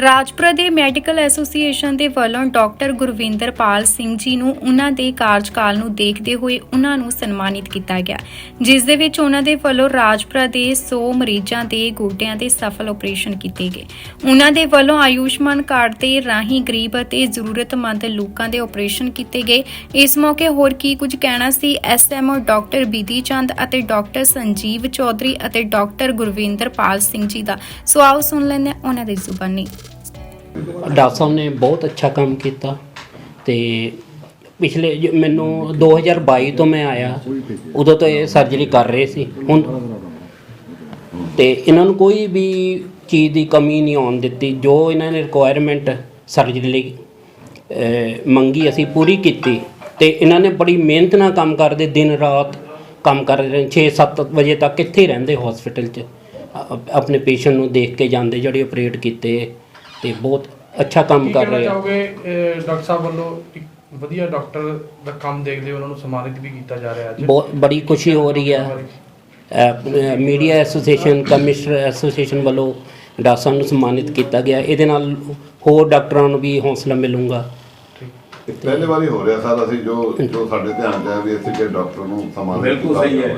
ਰਾਜਪੁਰਾ ਦੇ medical association ਦੇ ਵੱਲੋਂ ਡਾਕਟਰ ਗੁਰਵਿੰਦਰਪਾਲ ਸਿੰਘ ਜੀ ਨੂੰ ਉਹਨਾਂ ਦੇ ਕਾਰਜਕਾਲ ਨੂੰ ਦੇਖਦੇ ਹੋਏ ਉਹਨਾਂ ਨੂੰ ਸਨਮਾਨਿਤ ਕੀਤਾ ਗਿਆ, ਜਿਸ ਦੇ ਵਿੱਚ ਉਹਨਾਂ ਦੇ ਵੱਲੋਂ ਰਾਜਪੁਰਾ ਦੇ 100 ਮਰੀਜ਼ਾਂ ਦੇ ਗੋਡਿਆਂ ਦੇ ਸਫਲ ਆਪਰੇਸ਼ਨ ਕੀਤੇ ਗਏ। ਉਹਨਾਂ ਦੇ ਵੱਲੋਂ ਆਯੁਸ਼ਮਾਨ ਕਾਰਡ ਦੇ ਰਾਹੀਂ ਗਰੀਬ ਅਤੇ ਜ਼ਰੂਰਤਮੰਦ ਲੋਕਾਂ ਦੇ ਆਪਰੇਸ਼ਨ ਕੀਤੇ ਗਏ। ਇਸ ਮੌਕੇ ਹੋਰ ਕੀ ਕੁਝ ਕਹਿਣਾ ਸੀ ਐਸਐਮਓ ਡਾਕਟਰ ਬੀਦੀ ਚੰਦ ਅਤੇ ਡਾਕਟਰ ਸੰਜੀਵ ਚੌਧਰੀ ਅਤੇ ਡਾਕਟਰ ਗੁਰਵਿੰਦਰਪਾਲ ਸਿੰਘ ਜੀ ਦਾ। ਸੋ ਆਓ ਸੁਣ ਲੈਂਦੇ ਉਹਨਾਂ ਦੀ ਜ਼ੁਬਾਨੀ। ਡਾਕਟਰ ਸਾਹਿਬ ਨੇ ਬਹੁਤ ਅੱਛਾ ਕੰਮ ਕੀਤਾ ਤੇ ਪਿਛਲੇ ਜ- ਮੈਨੂੰ 2022 ਤੋਂ ਮੈਂ ਆਇਆ ਉਦੋਂ ਤੋਂ ਇਹ ਸਰਜਰੀ ਕਰ ਰਹੇ ਸੀ ਹੁਣ ਤੇ ਇਹਨਾਂ ਨੂੰ ਕੋਈ ਵੀ ਚੀਜ਼ ਦੀ ਕਮੀ ਨਹੀਂ ਆਉਣ ਦਿੱਤੀ ਜੋ ਇਹਨਾਂ ਨੇ ਰਿਕੁਆਇਰਮੈਂਟ ਸਰਜਰੀ ਲਈ ਅਹ, ਮੰਗੀ ਅਸੀਂ ਪੂਰੀ ਕੀਤੀ ਤੇ ਇਹਨਾਂ ਨੇ ਬੜੀ ਮਿਹਨਤ ਨਾਲ ਕੰਮ ਕਰਦੇ ਦਿਨ ਰਾਤ ਕੰਮ ਕਰਦੇ ਰਹੇ 6-7 ਵਜੇ ਤੱਕ ਇੱਥੇ ਹੀ ਰਹਿੰਦੇ ਹਸਪੀਟਲ 'ਚ ਅ- ਆਪਣੇ ਪੇਸ਼ੈਂਟ ਨੂੰ ਦੇਖ ਕੇ ਜਾਂਦੇ ਜਿਹੜੇ ਆਪਰੇਟ ਕੀਤੇ। ਤੇ ਬਹੁਤ ਅੱਛਾ ਕੰਮ ਕਰ ਰਹੇ ਆ। ਚਾਹੋਗੇ ਡਾਕਟਰ ਸਾਹਿਬ ਵੱਲੋਂ ਇੱਕ ਵਧੀਆ ਡਾਕਟਰ ਦਾ ਕੰਮ ਦੇਖਦੇ ਉਹਨਾਂ ਨੂੰ ਸਨਮਾਨਿਤ ਵੀ ਕੀਤਾ ਜਾ ਰਿਹਾ ਅੱਜ? ਬਹੁਤ ਬੜੀ ਖੁਸ਼ੀ ਹੋ ਰਹੀ ਹੈ। ਮੀਡੀਆ ਐਸੋਸੀਏਸ਼ਨ ਕਮਿਸ਼ਨਰ ਐਸੋਸੀਏਸ਼ਨ ਵੱਲੋਂ ਡਾਕਟਰ ਸਾਹਿਬ ਨੂੰ ਸਨਮਾਨਿਤ ਕੀਤਾ ਗਿਆ। ਇਹਦੇ ਨਾਲ ਹੋਰ ਡਾਕਟਰਾਂ ਨੂੰ ਵੀ ਹੌਸਲਾ ਮਿਲੂਗਾ। ਇਹ ਪਹਿਲੀ ਵਾਰੀ ਹੋ ਰਿਹਾ ਸਰ ਅਸੀਂ ਜੋ ਜੋ ਸਾਡੇ ਧਿਆਨ ਚ ਆਇਆ ਵੀ ਅਸੀਂ ਕਿ ਡਾਕਟਰ ਨੂੰ ਸਮਾਂ ਬਿਲਕੁਲ ਸਹੀ ਹੈ।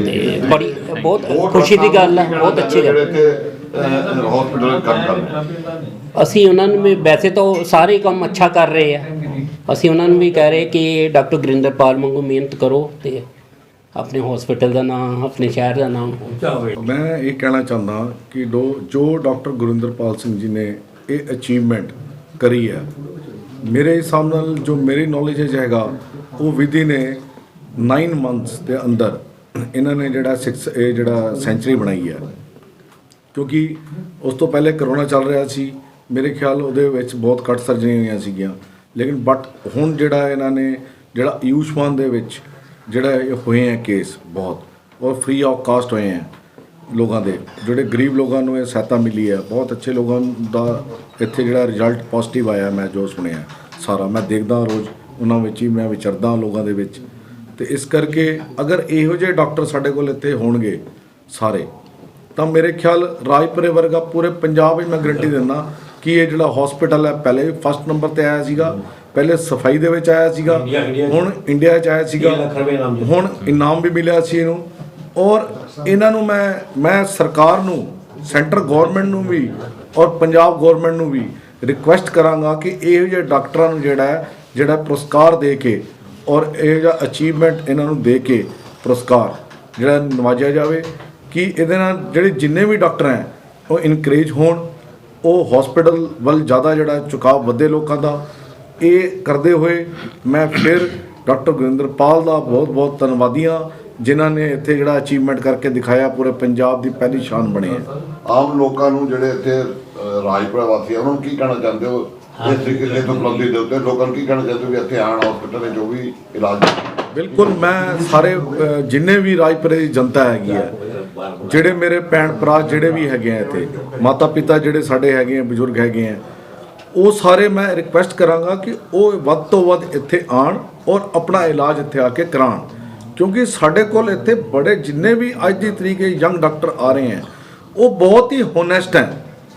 ਤੇ ਬੜੀ ਬਹੁਤ ਖੁਸ਼ੀ ਦੀ ਗੱਲ ਹੈ ਬਹੁਤ ਅੱਛੀ ਗੱਲ ਜਿਹੜੇ ਕਿ ਹਸਪੀਟਲ ਕੰਮ ਕਰ ਰਹੇ ਅਸੀਂ ਉਹਨਾਂ ਨੂੰ ਵੀ ਵੈਸੇ ਤਾਂ ਉਹ ਸਾਰੇ ਕੰਮ ਅੱਛਾ ਕਰ ਰਹੇ ਆ। ਅਸੀਂ ਉਹਨਾਂ ਨੂੰ ਵੀ ਕਹਿ ਰਹੇ ਕਿ ਡਾਕਟਰ ਗੁਰਿੰਦਰਪਾਲ ਵਾਂਗੂ ਮਿਹਨਤ ਕਰੋ ਤੇ ਆਪਣੇ ਹਸਪੀਟਲ ਦਾ ਨਾਮ ਆਪਣੇ ਸ਼ਹਿਰ ਦਾ ਨਾਮ ਮੈਂ ਇਹ ਕਹਿਣਾ ਚਾਹੁੰਦਾ ਕਿ ਦੋ ਜੋ ਡਾਕਟਰ ਗੁਰਿੰਦਰਪਾਲ ਸਿੰਘ ਜੀ ਨੇ ਇਹ ਅਚੀਵਮੈਂਟ ਕਰੀ ਹੈ ਮੇਰੇ ਹਿਸਾਬ ਨਾਲ ਜੋ ਮੇਰੀ ਨੌਲੇਜ ਵਿੱਚ ਹੈਗਾ ਉਹ ਵਿਧੀ ਨੇ 9 ਮੰਥਸ ਦੇ ਅੰਦਰ ਇਹਨਾਂ ਨੇ ਜਿਹੜਾ 6 ਇਹ ਜਿਹੜਾ ਸੈਂਚਰੀ ਬਣਾਈ ਹੈ। ਕਿਉਂਕਿ ਉਸ ਤੋਂ ਪਹਿਲੇ ਕਰੋਨਾ ਚੱਲ ਰਿਹਾ ਸੀ। ਮੇਰੇ ਖਿਆਲ ਉਹਦੇ ਵਿੱਚ ਬਹੁਤ ਘੱਟ ਸਰਜਰੀਆਂ ਹੋਈਆਂ ਸੀਗੀਆਂ। ਲੇਕਿਨ ਬਟ ਹੁਣ ਜਿਹੜਾ ਇਹਨਾਂ ਨੇ, ਜਿਹੜਾ ਆਯੁਸ਼ਮਾਨ ਦੇ ਵਿੱਚ ਜਿਹੜਾ ਹੋਏ ਹੈ ਕੇਸ ਬਹੁਤ ਔਰ ਫ੍ਰੀ ਆਫ ਕਾਸਟ ਹੋਏ ਹੈ ਲੋਕਾਂ ਦੇ। ਜਿਹੜੇ ਗਰੀਬ ਲੋਕਾਂ ਨੂੰ ਇਹ ਸਹਾਇਤਾ ਮਿਲੀ ਹੈ ਬਹੁਤ ਅੱਛੇ ਲੋਕਾਂ ਦਾ ਇੱਥੇ ਜਿਹੜਾ ਰਿਜ਼ਲਟ ਪੋਜ਼ਿਟਿਵ ਆਇਆ, ਮੈਂ ਜੋ ਸੁਣਿਆ ਸਾਰਾ। ਮੈਂ ਦੇਖਦਾ ਰੋਜ਼ ਉਹਨਾਂ ਵਿੱਚ ਹੀ, ਮੈਂ ਵਿਚਰਦਾ ਲੋਕਾਂ ਦੇ ਵਿੱਚ। ਤੇ ਇਸ ਕਰਕੇ ਅਗਰ ਇਹੋ ਜਿਹੇ ਡਾਕਟਰ ਸਾਡੇ ਕੋਲ ਇੱਥੇ ਹੋਣਗੇ ਸਾਰੇ ਤਾਂ ਮੇਰੇ ਖਿਆਲ ਰਾਜਪੁਰੇ ਵਰਗਾ ਪੂਰੇ ਪੰਜਾਬ ਵਿੱਚ ਮੈਂ ਗਰੰਟੀ ਦਿੰਦਾ ਕਿ ਇਹ ਜਿਹੜਾ ਹਸਪੀਟਲ ਹੈ ਪਹਿਲੇ ਫਸਟ ਨੰਬਰ ਤੇ ਆਇਆ ਸੀਗਾ ਪਹਿਲੇ ਸਫ਼ਾਈ ਦੇ ਵਿੱਚ ਆਇਆ ਸੀਗਾ। ਹੁਣ ਇੰਡੀਆ 'ਚ ਆਇਆ ਸੀਗਾ। ਹੁਣ ਇਨਾਮ ਵੀ ਮਿਲਿਆ ਸੀ ਇਹਨੂੰ ਔਰ ਇਹਨਾਂ ਨੂੰ ਮੈਂ ਮੈਂ ਸਰਕਾਰ ਨੂੰ ਸੈਂਟਰ ਗਵਰਨਮੈਂਟ ਨੂੰ ਵੀ ਔਰ ਪੰਜਾਬ ਗਵਰਨਮੈਂਟ ਨੂੰ ਵੀ ਰਿਕੁਐਸਟ ਕਰਾਂਗਾ ਕਿ ਇਹੋ ਜਿਹੇ ਡਾਕਟਰਾਂ ਨੂੰ ਜਿਹੜਾ ਜਿਹੜਾ ਪੁਰਸਕਾਰ ਦੇ ਕੇ ਔਰ ਇਹ ਜਿਹਾ ਅਚੀਵਮੈਂਟ ਇਹਨਾਂ ਨੂੰ ਦੇ ਕੇ ਪੁਰਸਕਾਰ ਜਿਹੜਾ ਨਵਾਜਿਆ ਜਾਵੇ ਕਿ ਇਹਦੇ ਨਾਲ ਜਿਹੜੇ ਜਿੰਨੇ ਵੀ ਡਾਕਟਰ ਹੈ ਉਹ ਇਨਕਰੇਜ ਹੋਣ ਉਹ ਹਸਪੀਟਲ ਵੱਲ ਜ਼ਿਆਦਾ ਜਿਹੜਾ ਝੁਕਾਅ ਵਧੇ ਲੋਕਾਂ ਦਾ ਇਹ ਕਰਦੇ ਹੋਏ ਮੈਂ ਫਿਰ ਡਾਕਟਰ ਗੁਰਿੰਦਰਪਾਲ ਦਾ ਬਹੁਤ ਬਹੁਤ ਧੰਨਵਾਦੀ ਹਾਂ ਜਿਨ੍ਹਾਂ ਨੇ ਇੱਥੇ ਜਿਹੜਾ ਅਚੀਵਮੈਂਟ ਕਰਕੇ ਦਿਖਾਇਆ ਪੂਰੇ ਪੰਜਾਬ ਦੀ ਪਹਿਲੀ ਸ਼ਾਨ ਬਣੇ ਹੈ। ਆਮ ਲੋਕਾਂ ਨੂੰ ਜਿਹੜੇ ਇੱਥੇ ਰਾਜਪੁਰਾ ਵਾਸੀ ਆ ਉਹਨਾਂ ਨੂੰ ਕੀ ਕਹਿਣਾ ਚਾਹੁੰਦੇ ਹੋ? ਇਸ ਤਰੀਕੇ ਦੇ ਉਪਲਬਧੀ ਦੇ ਉੱਤੇ ਲੋਕਾਂ ਨੂੰ ਕੀ ਕਹਿਣਾ ਚਾਹੁੰਦੇ ਹੋ ਵੀ ਇੱਥੇ ਆਣ ਹਸਪੀਟਲ ਵਿੱਚ ਜੋ ਵੀ ਇਲਾਜ ਬਿਲਕੁਲ ਮੈਂ ਸਾਰੇ ਅ, ਜਿੰਨੇ ਵੀ ਰਾਜਪੁਰੇ ਦੀ ਜਨਤਾ ਹੈਗੀ ਹੈ ਜਿਹੜੇ ਮੇਰੇ ਭੈਣ ਭਰਾ ਜਿਹੜੇ ਵੀ ਹੈਗੇ ਆ ਇੱਥੇ ਮਾਤਾ ਪਿਤਾ ਜਿਹੜੇ ਸਾਡੇ ਹੈਗੇ ਆ ਬਜ਼ੁਰਗ ਹੈਗੇ ਆ ਉਹ ਸਾਰੇ ਮੈਂ ਰਿਕੁਐਸਟ ਕਰਾਂਗਾ ਕਿ ਉਹ ਵੱਧ ਤੋਂ ਵੱਧ ਇੱਥੇ ਆਣ ਔਰ ਆਪਣਾ ਇਲਾਜ ਇੱਥੇ ਆ ਕੇ ਕਰਾਉਣ। ਕਿਉਂਕਿ ਸਾਡੇ ਕੋਲ ਇੱਥੇ ਬੜੇ ਜਿੰਨੇ ਵੀ ਅੱਜ ਦੀ ਤਰੀਕੇ ਯੰਗ ਡਾਕਟਰ ਆ ਰਹੇ ਹੈ ਉਹ ਬਹੁਤ ਹੀ ਹੋਨੈਸਟ ਹੈ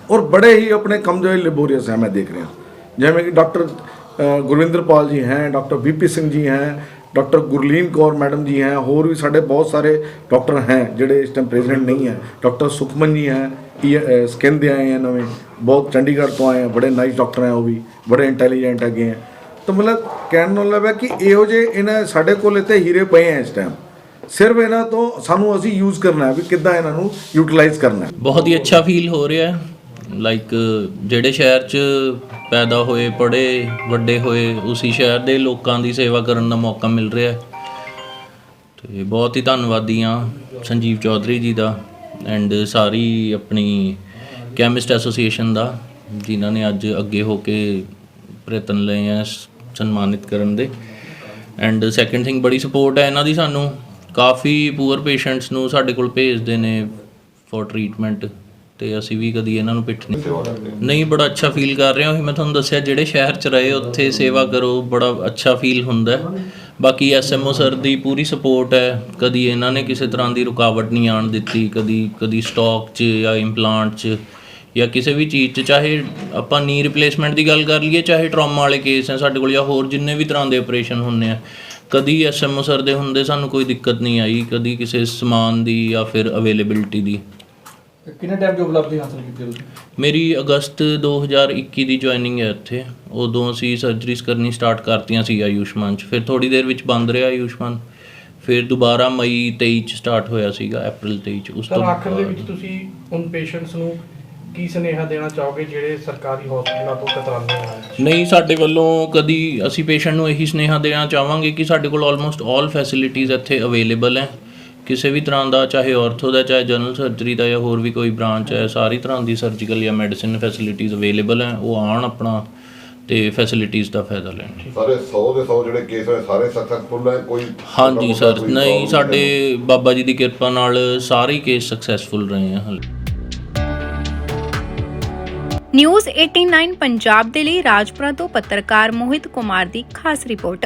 ਔਰ ਬੜੇ ਹੀ ਆਪਣੇ ਕੰਮ ਦੇ ਲਿਬੋਰੀਅਸ ਹੈ ਮੈਂ ਦੇਖ ਰਿਹਾ। ਜਿਵੇਂ ਕਿ ਡਾਕਟਰ ਗੁਰਵਿੰਦਰਪਾਲ ਜੀ ਹੈ ਡਾਕਟਰ ਵੀਪੀ ਸਿੰਘ ਜੀ ਹੈ ਡਾਕਟਰ ਗੁਰਲੀਨ ਕੌਰ ਮੈਡਮ ਜੀ ਹੈ, ਹੋਰ ਵੀ ਸਾਡੇ ਬਹੁਤ ਸਾਰੇ ਡਾਕਟਰ ਹੈ ਜਿਹੜੇ ਇਸ ਟਾਈਮ ਪ੍ਰੈਜ਼ੀਡੈਂਟ ਨਹੀਂ ਹੈ। ਡਾਕਟਰ ਸੁਖਮਨ ਜੀ ਹੈ ਇਹ ਸਕਿਨ ਦੇ ਆਏ ਹੈ ਨਵੇਂ, ਬਹੁਤ ਚੰਡੀਗੜ੍ਹ ਤੋਂ ਆਏ ਹੈ, ਬੜੇ ਨਾਈਸ ਡਾਕਟਰ ਹੈ ਉਹ ਵੀ, ਬੜੇ ਇੰਟੈਲੀਜੈਂਟ ਹੈਗੇ ਹੈ। ਤਾਂ ਮਤਲਬ ਕਹਿਣ ਨੂੰ ਲੱਗਾ ਕਿ ਇਹੋ ਜਿਹੇ ਇਹਨਾਂ ਸਾਡੇ ਕੋਲ ਇੱਥੇ ਹੀਰੇ ਪਏ ਹੈ ਇਸ ਟਾਈਮ ਸਿਰਫ ਇਹਨਾਂ ਤੋਂ ਸਾਨੂੰ ਅਸੀਂ ਯੂਜ਼ ਕਰਨਾ ਹੈ ਵੀ ਕਿੱਦਾਂ ਇਹਨਾਂ ਨੂੰ ਯੂਟਿਲਾਈਜ਼ ਕਰਨਾ ਹੈ। ਬਹੁਤ ਹੀ ਅੱਛਾ ਫੀਲ ਹੋ ਰਿਹਾ ਹੈ। ਲਾਈਕ ਜਿਹੜੇ ਸ਼ਹਿਰ 'ਚ ਪੈਦਾ ਹੋਏ, ਪੜ੍ਹੇ, ਵੱਡੇ ਹੋਏ, ਉਸੇ ਸ਼ਹਿਰ ਦੇ ਲੋਕਾਂ ਦੀ ਸੇਵਾ ਕਰਨ ਦਾ ਮੌਕਾ ਮਿਲ ਰਿਹਾ ਹੈ। ਤੇ ਬਹੁਤ ਹੀ ਧੰਨਵਾਦੀ ਹਾਂ ਸੰਜੀਵ ਚੌਧਰੀ ਜੀ ਦਾ ਐਂਡ ਸਾਰੀ ਆਪਣੀ ਕੈਮਿਸਟ ਐਸੋਸੀਏਸ਼ਨ ਦਾ, ਜਿਨ੍ਹਾਂ ਨੇ ਅੱਜ ਅੱਗੇ ਹੋ ਕੇ ਪ੍ਰਯਤਨ ਲਏ ਆ ਸਨਮਾਨਿਤ ਕਰਨ ਦੇ। ਐਂਡ ਸੈਕੰਡ ਥਿੰਗ ਬੜੀ ਸਪੋਰਟ ਹੈ ਇਹਨਾਂ ਦੀ ਸਾਨੂੰ। ਕਾਫੀ ਪੂਅਰ ਪੇਸ਼ੈਂਟਸ ਨੂੰ ਸਾਡੇ ਕੋਲ ਭੇਜਦੇ ਨੇ ਫॉर ਟ੍ਰੀਟਮੈਂਟ ਤੇ ਅਸੀਂ ਵੀ ਕਦੀ ਇਹਨਾਂ ਨੂੰ ਪਿੱਠ ਨਹੀਂ ਨਹੀਂ, ਬੜਾ ਅੱਛਾ ਫੀਲ ਕਰ ਰਹੇ ਹਾਂ। ਮੈਂ ਤੁਹਾਨੂੰ ਦੱਸਿਆ, ਜਿਹੜੇ ਸ਼ਹਿਰ 'ਚ ਰਹੇ, ਉੱਥੇ ਸੇਵਾ ਕਰੋ, ਬੜਾ ਅੱਛਾ ਫੀਲ ਹੁੰਦਾ ਹੈ। ਬਾਕੀ ਐਸਐਮਓ ਸਰ ਦੀ ਪੂਰੀ ਸਪੋਰਟ ਹੈ। ਕਦੀ ਇਹਨਾਂ ਨੇ ਕਿਸੇ ਤਰ੍ਹਾਂ ਦੀ ਰੁਕਾਵਟ ਨਹੀਂ ਆਣ ਦਿੱਤੀ, ਕਦੀ ਕਦੀ ਸਟਾਕ 'ਚ ਜਾਂ ਇੰਪਲਾਂਟ 'ਚ ਜਾਂ ਕਿਸੇ ਵੀ ਚੀਜ਼ 'ਚ, ਚਾਹੇ ਆਪਾਂ ਨੀ ਰਿਪਲੇਸਮੈਂਟ ਦੀ ਗੱਲ ਕਰ ਲਈਏ, ਚਾਹੇ ਟਰਾਮਾ ਵਾਲੇ ਕੇਸ ਹੈ ਸਾਡੇ ਕੋਲ ਜਾਂ ਹੋਰ ਜਿੰਨੇ ਵੀ ਤਰ੍ਹਾਂ ਦੇ ਆਪਰੇਸ਼ਨ ਹੁੰਦੇ ਆ। ਕਦੀ ਐਸਐਮਓ ਸਰ ਦੇ ਹੁੰਦੇ ਸਾਨੂੰ ਕੋਈ ਦਿੱਕਤ ਨਹੀਂ ਆਈ, ਕਦੀ ਕਿਸੇ ਸਮਾਨ ਦੀ ਜਾਂ ਫਿਰ ਅਵੇਲੇਬਿਲਟੀ ਦੀ। ਕਿੰਨੇ ਟਾਈਮ 'ਚ ਉਪਲਬਧੀ ਹਾਸਲ ਕੀਤੀ ਤੁਸੀਂ? ਮੇਰੀ ਅਗਸਤ 2021 ਦੀ ਜੁਆਇਨਿੰਗ ਹੈ ਇੱਥੇ। ਉਦੋਂ ਅਸੀਂ ਸਰਜਰੀਜ਼ ਕਰਨੀ ਸਟਾਰਟ ਕਰਤੀਆਂ ਸੀ ਆਯੁਸ਼ਮਾਨ ਚ। ਫਿਰ ਥੋੜੀ ਦੇਰ ਵਿੱਚ ਬੰਦ ਰਿਹਾ ਆਯੁਸ਼ਮਾਨ। ਫਿਰ ਦੁਬਾਰਾ ਮਈ 23 ਚ ਸਟਾਰਟ ਹੋਇਆ ਸੀਗਾ ਅਪ੍ਰੈਲ 23 ਚ। ਉਸ ਸਰ ਤੋਂ ਆਖਰ ਦੇ ਵਿੱਚ ਬਾਅਦ- ਤੁਸੀਂ ਉਨ ਪੇਸ਼ੈਂਟਸ ਨੂੰ ਕੀ ਸੁਨੇਹਾ ਦੇਣਾ ਚਾਹੋਗੇ ਜਿਹੜੇ ਸਰਕਾਰੀ ਹਸਪਤਾਲਾਂ ਤੋਂ ਕਤਰਾਉਂਦੇ ਆ? ਨਹੀਂ ਸਾਡੇ ਵੱਲੋਂ ਕਦੀ ਅਸੀਂ ਪੇਸ਼ੈਂਟ ਨੂੰ ਇਹੀ ਸੁਨੇਹਾ ਦੇਣਾ ਚਾਹਾਂਗੇ ਕਿ ਸਾਡੇ ਕੋਲ ਆਲਮੋਸਟ ਆਲ ਫੈਸਿਲਿਟੀਜ਼ ਇੱਥੇ ਅਵੇਲੇਬਲ ਹੈ। ਕਿਸੇ ਵੀ ਤਰ੍ਹਾਂ ਦਾ ਚਾਹੇ ਆਰਥੋ ਦਾ ਚਾਹੇ ਜਨਰਲ ਸਰਜਰੀ ਦਾ ਜਾਂ ਹੋਰ ਵੀ ਕੋਈ ਬ੍ਰਾਂਚ ਹੈ ਸਾਰੀ ਤਰ੍ਹਾਂ ਦੀ ਸਰਜੀਕਲ ਜਾਂ ਮੈਡੀਸਿਨ ਫੈਸਿਲਿਟੀਜ਼ ਅਵੇਲੇਬਲ ਹੈ ਉਹ ਆਣ ਆਪਣਾ ਤੇ ਫੈਸਿਲਿਟੀਜ਼ ਦਾ ਫਾਇਦਾ ਲੈਣ। ਸਾਰੇ 100 ਦੇ 100 ਜਿਹੜੇ ਕੇਸ ਹੋਏ ਸਾਰੇ ਸਕਸੈਸਫੁਲ ਹੈ ਕੋਈ ਹਾਂਜੀ ਸਰ ਨਹੀਂ ਸਾਡੇ ਬਾਬਾ ਜੀ ਦੀ ਕਿਰਪਾ ਨਾਲ ਸਾਰੇ ਕੇਸ ਸਕਸੈਸਫੁਲ ਰਹੇ ਹਾਲੇ। ਨਿਊਜ਼ 89 ਪੰਜਾਬ ਦੇ ਲਈ ਰਾਜਪੁਰਾ ਤੋਂ ਪੱਤਰਕਾਰ ਮੋਹਿਤ ਕੁਮਾਰ ਦੀ ਖਾਸ ਰਿਪੋਰਟ।